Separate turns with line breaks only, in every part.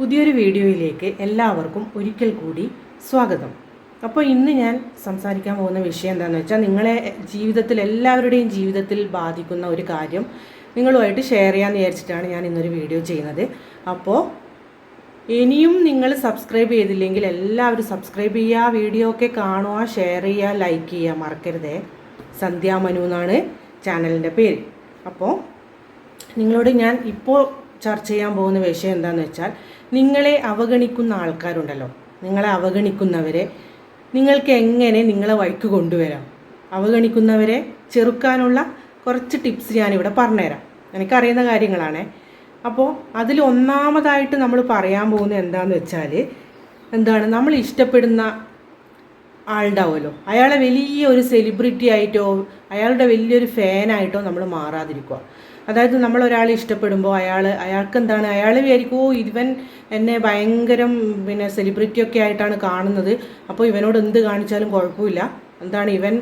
പുതിയൊരു വീഡിയോയിലേക്ക് എല്ലാവർക്കും ഒരിക്കൽ കൂടി സ്വാഗതം. അപ്പോൾ ഇന്ന് ഞാൻ സംസാരിക്കാൻ പോകുന്ന വിഷയം എന്താണെന്ന് വെച്ചാൽ നിങ്ങളെ ജീവിതത്തിൽ എല്ലാവരുടെയും ജീവിതത്തിൽ ബാധിക്കുന്ന ഒരു കാര്യം നിങ്ങളുമായിട്ട് ഷെയർ ചെയ്യാമെന്ന് വിചാരിച്ചിട്ടാണ് ഞാൻ ഇന്നൊരു വീഡിയോ ചെയ്യുന്നത്. അപ്പോൾ ഇനിയും നിങ്ങൾ സബ്സ്ക്രൈബ് ചെയ്തില്ലെങ്കിൽ എല്ലാവരും സബ്സ്ക്രൈബ് ചെയ്യുക വീഡിയോ ഒക്കെ കാണുക ഷെയർ ചെയ്യുക ലൈക്ക് ചെയ്യുക മറക്കരുതേ. സന്ധ്യാമനു എന്നാണ് ചാനലിന്റെ പേര്. അപ്പോൾ നിങ്ങളോട് ഞാൻ ഇപ്പോൾ ചർച്ച ചെയ്യാൻ പോകുന്ന വിഷയം എന്താണെന്ന് വെച്ചാൽ നിങ്ങളെ അവഗണിക്കുന്ന ആൾക്കാരുണ്ടല്ലോ. നിങ്ങളെ അവഗണിക്കുന്നവരെ നിങ്ങൾക്ക് എങ്ങനെ നിങ്ങളെ വഴിക്ക് കൊണ്ടുവരാം? അവഗണിക്കുന്നവരെ ചെറുക്കാനുള്ള കുറച്ച് ടിപ്സ് ഞാനിവിടെ പറഞ്ഞുതരാം. എനിക്കറിയുന്ന കാര്യങ്ങളാണേ. അപ്പോൾ അതിൽ ഒന്നാമതായിട്ട് നമ്മൾ പറയാൻ പോകുന്നത് എന്താണെന്ന് വെച്ചാൽ എന്താണ്? നമ്മൾ ഇഷ്ടപ്പെടുന്ന ആളുണ്ടാവുമല്ലോ. അയാളെ വലിയ ഒരു സെലിബ്രിറ്റി ആയിട്ടോ അയാളുടെ വലിയൊരു ഫാനായിട്ടോ നമ്മൾ മാറാതിരിക്കുക. അതായത് നമ്മൾ ഒരാളെ ഇഷ്ടപ്പെടുമ്പോൾ അയാൾ അയാൾക്ക് എന്താണ് അയാൾ വിചാരിക്കും ഓ ഇവൻ എന്നെ ഭയങ്കരം പിന്നെ സെലിബ്രിറ്റി ഒക്കെ ആയിട്ടാണ് കാണുന്നത്. അപ്പോൾ ഇവനോട് എന്ത് കാണിച്ചാലും കുഴപ്പമില്ല. എന്താണ് ഇവൻ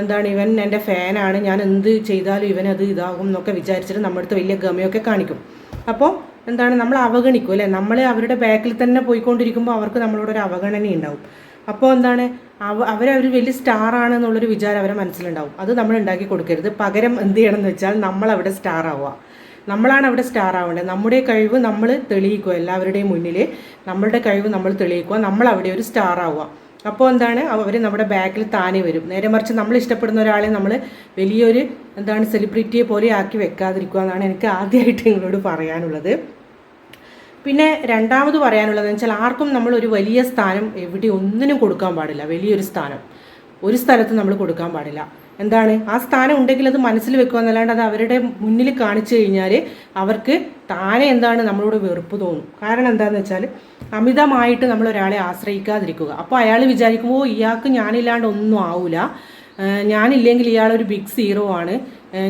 എന്താണ് ഇവൻ എന്റെ ഫാനാണ്. ഞാൻ എന്ത് ചെയ്താലും ഇവനത് ഇതാകും എന്നൊക്കെ വിചാരിച്ചിട്ട് നമ്മുടെ അടുത്ത് വലിയ ഗമയൊക്കെ കാണിക്കും. അപ്പോൾ എന്താണ് നമ്മൾ അവഗണിക്കും അല്ലേ? നമ്മൾ അവരുടെ ബാക്കിൽ തന്നെ പോയിക്കൊണ്ടിരിക്കുമ്പോൾ അവർക്ക് നമ്മളോടൊരു അവഗണന ഉണ്ടാവും അപ്പോൾ എന്താണ് അവ അവരവർ വലിയ സ്റ്റാർ ആണ് എന്നുള്ളൊരു വിചാരം അവരെ മനസ്സിലുണ്ടാവും. അത് നമ്മൾ ഉണ്ടാക്കി കൊടുക്കരുത്. പകരം എന്ത് ചെയ്യണം എന്ന് വെച്ചാൽ നമ്മൾ അവിടെ സ്റ്റാർ ആവുക. നമ്മളാണ് അവിടെ സ്റ്റാർ ആവേണ്ടത്. നമ്മുടെ കഴിവ് നമ്മൾ തെളിയിക്കുക. എല്ലാവരുടെയും മുന്നിൽ നമ്മളുടെ കഴിവ് നമ്മൾ തെളിയിക്കുക. നമ്മൾ അവിടെ ഒരു സ്റ്റാർ ആവുക. അപ്പോൾ എന്താണ്? അവർ നമ്മുടെ ബാക്കിൽ താനെ വരും. നേരെ മറിച്ച് നമ്മൾ ഇഷ്ടപ്പെടുന്ന ഒരാളെ നമ്മൾ വലിയൊരു എന്താണ് സെലിബ്രിറ്റിയെ പോലെ ആക്കി വെക്കാതിരിക്കുക എന്നാണ് എനിക്ക് ആദ്യമായിട്ട് നിങ്ങളോട് പറയാനുള്ളത്. പിന്നെ രണ്ടാമത് പറയാനുള്ളത് വെച്ചാൽ ആർക്കും നമ്മൾ ഒരു വലിയ സ്ഥാനം എവിടെ ഒന്നിനും കൊടുക്കാൻ പാടില്ല. വലിയൊരു സ്ഥാനം. ഒരു സ്ഥലത്ത് നമ്മൾ കൊടുക്കാൻ പാടില്ല. എന്താണ്? ആ സ്ഥാനം ഉണ്ടെങ്കിൽ അത് മനസ്സിൽ വെക്കുക എന്നല്ലാണ്ട് അത് അവരുടെ മുന്നിൽ കാണിച്ചു കഴിഞ്ഞാൽ അവർക്ക് താനെ എന്താണ് നമ്മളോട് വെറുപ്പ് തോന്നും. കാരണം എന്താണെന്ന് വെച്ചാൽ അമിതമായിട്ട് നമ്മൾ ഒരാളെ ആശ്രയിക്കാതിരിക്കുക. അപ്പോൾ അയാൾ വിചാരിക്കുമ്പോൾ ഇയാൾക്ക് ഞാനില്ലാണ്ട് ഒന്നും ആവില്ല ഞാനില്ലെങ്കിൽ ഇയാളൊരു ബിഗ് സീറോ ആണ്.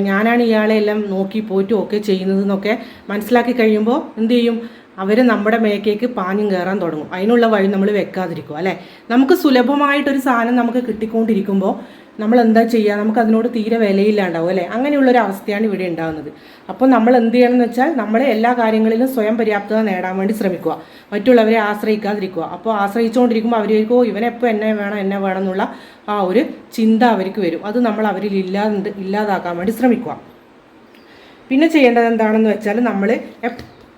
ഞാനാണ് ഇയാളെ എല്ലാം നോക്കി പോറ്റും ഒക്കെ ചെയ്യുന്നതെന്നൊക്കെ മനസ്സിലാക്കി കഴിയുമ്പോൾ എന്ത് ചെയ്യും? അവർ നമ്മുടെ മേക്കേക്ക് പാഞ്ഞും കയറാൻ തുടങ്ങും. അതിനുള്ള വഴി നമ്മൾ വെക്കാതിരിക്കും അല്ലേ? നമുക്ക് സുലഭമായിട്ടൊരു സാധനം നമുക്ക് കിട്ടിക്കൊണ്ടിരിക്കുമ്പോൾ നമ്മൾ എന്താ ചെയ്യുക നമുക്ക് അതിനോട് തീരെ വിലയില്ലാണ്ടാവും അല്ലേ? അങ്ങനെയുള്ളൊരു അവസ്ഥയാണ് ഇവിടെ ഉണ്ടാകുന്നത് അപ്പോൾ നമ്മൾ എന്ത് ചെയ്യണമെന്ന് വെച്ചാൽ നമ്മളെ എല്ലാ കാര്യങ്ങളിലും സ്വയം പര്യാപ്തത നേടാൻ വേണ്ടി ശ്രമിക്കുക. മറ്റുള്ളവരെ ആശ്രയിക്കാതിരിക്കുക. അപ്പോൾ ആശ്രയിച്ചുകൊണ്ടിരിക്കുമ്പോൾ അവർക്ക് ചോദിക്കും "ഓ, ഇവനെപ്പോൾ എന്നെ വേണം എന്നെ വേണം എന്നുള്ള ആ ഒരു ചിന്ത അവർക്ക് വരും. അത് നമ്മൾ അവരിൽ ഇല്ലാതെ ഇല്ലാതാക്കാൻ വേണ്ടി ശ്രമിക്കുക. പിന്നെ ചെയ്യേണ്ടത് എന്താണെന്ന് വെച്ചാൽ നമ്മൾ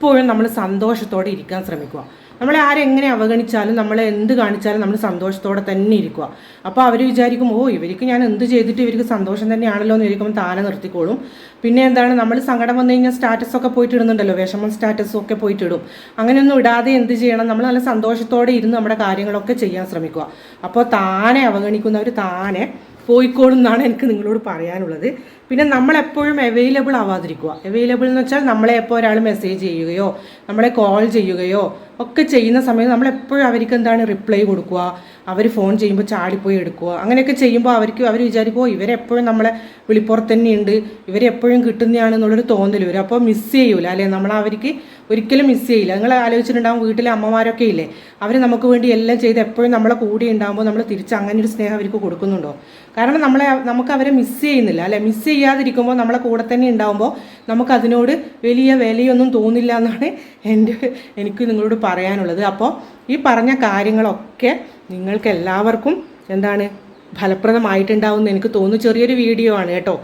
എപ്പോഴും നമ്മൾ സന്തോഷത്തോടെ ഇരിക്കാൻ ശ്രമിക്കുക. നമ്മളെ ആരെങ്ങനെ അവഗണിച്ചാലും നമ്മളെ എന്ത് കാണിച്ചാലും നമ്മൾ സന്തോഷത്തോടെ തന്നെ ഇരിക്കുക. അപ്പോൾ അവർ വിചാരിക്കും ഓ ഇവർക്ക് ഞാൻ എന്ത് ചെയ്തിട്ട് ഇവർക്ക് സന്തോഷം തന്നെയാണല്ലോ എന്ന് വിചാരിക്കുമ്പോൾ താനെ നിർത്തിക്കോളും. പിന്നെ എന്താണ് നമ്മൾ സങ്കടം വന്നു കഴിഞ്ഞാൽ സ്റ്റാറ്റസൊക്കെ പോയിട്ട് ഇടുന്നുണ്ടല്ലോ വിഷമം സ്റ്റാറ്റസും ഒക്കെ പോയിട്ട് ഇടും അങ്ങനെയൊന്നും ഇടാതെ എന്ത് ചെയ്യണം? നമ്മൾ നല്ല സന്തോഷത്തോടെ ഇരുന്ന് നമ്മുടെ കാര്യങ്ങളൊക്കെ ചെയ്യാൻ ശ്രമിക്കുക. അപ്പോൾ താനെ അവഗണിക്കുന്നവർ താനെ പോയിക്കോളും എന്നാണ് എനിക്ക് നിങ്ങളോട് പറയാനുള്ളത്. പിന്നെ നമ്മളെപ്പോഴും അവൈലബിൾ ആവാതിരിക്കുക. അവൈലബിൾ എന്ന് വെച്ചാൽ നമ്മളെ എപ്പോൾ ഒരാൾ മെസ്സേജ് ചെയ്യുകയോ നമ്മളെ കോൾ ചെയ്യുകയോ ഒക്കെ ചെയ്യുന്ന സമയത്ത് നമ്മളെപ്പോഴും അവർക്ക് എന്താണ് റിപ്ലൈ കൊടുക്കുക. അവർ ഫോൺ ചെയ്യുമ്പോൾ ചാടിപ്പോയി എടുക്കുക. അങ്ങനെയൊക്കെ ചെയ്യുമ്പോൾ അവർക്ക് അവർ വിചാരിക്കുമോ ഇവരെപ്പോഴും നമ്മളെ വിളിപ്പുറത്ത് തന്നെയുണ്ട്. ഇവരെപ്പോഴും കിട്ടുന്നതാണ് എന്നുള്ളൊരു തോന്നൽ വരും. അപ്പോൾ മിസ് ചെയ്യൂല അല്ലേ? നമ്മൾ അവർക്ക് ഒരിക്കലും മിസ് ചെയ്യില്ല. നിങ്ങൾ ആലോചിച്ചിട്ടുണ്ടാകും വീട്ടിലെ അമ്മമാരൊക്കെ ഇല്ലേ? അവർ നമുക്ക് വേണ്ടി എല്ലാം ചെയ്ത് എപ്പോഴും നമ്മളെ കൂടെ ഉണ്ടാകുമ്പോൾ നമ്മൾ തിരിച്ച് അങ്ങനെ ഒരു സ്നേഹം അവർക്ക് കൊടുക്കുന്നുണ്ടോ? കാരണം നമ്മളെ നമുക്ക് അവരെ മിസ് ചെയ്യുന്നില്ല അല്ലെ? മിസ് ചെയ്യാതിരിക്കുമ്പോൾ നമ്മളെ കൂടെ തന്നെ ഉണ്ടാകുമ്പോൾ നമുക്കതിനോട് വലിയ വിലയൊന്നും തോന്നില്ല എന്നാണ് എന്റെ എനിക്ക് നിങ്ങളോട് പറയാനുള്ളത്. അപ്പോൾ ഈ പറഞ്ഞ കാര്യങ്ങളൊക്കെ നിങ്ങൾക്ക് എല്ലാവർക്കും എന്താണ് ഫലപ്രദമായിട്ടുണ്ടാവും എന്ന് എനിക്ക് തോന്നുന്നു. ചെറിയൊരു വീഡിയോ ആണ് കേട്ടോ.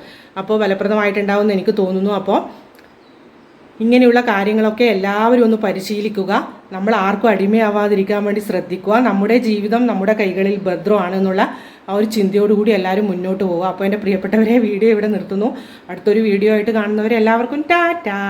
അപ്പോൾ ഫലപ്രദമായിട്ടുണ്ടാവും എന്ന് എനിക്ക് തോന്നുന്നു. അപ്പോൾ ഇങ്ങനെയുള്ള കാര്യങ്ങളൊക്കെ എല്ലാവരും ഒന്ന് പരിശീലിക്കുക. നമ്മൾ ആർക്കും അടിമയാവാതിരിക്കാൻ വേണ്ടി ശ്രദ്ധിക്കുക. നമ്മുടെ ജീവിതം നമ്മുടെ കൈകളിൽ ഭദ്രമാണെന്നുള്ള ആ ഒരു ചിന്തയോടുകൂടി എല്ലാവരും മുന്നോട്ട് പോകുക അപ്പോൾ എന്റെ പ്രിയപ്പെട്ടവരെ വീഡിയോ ഇവിടെ നിർത്തുന്നു. അടുത്തൊരു വീഡിയോ ആയിട്ട് കാണുന്നവരെ എല്ലാവർക്കും ടാറ്റാ!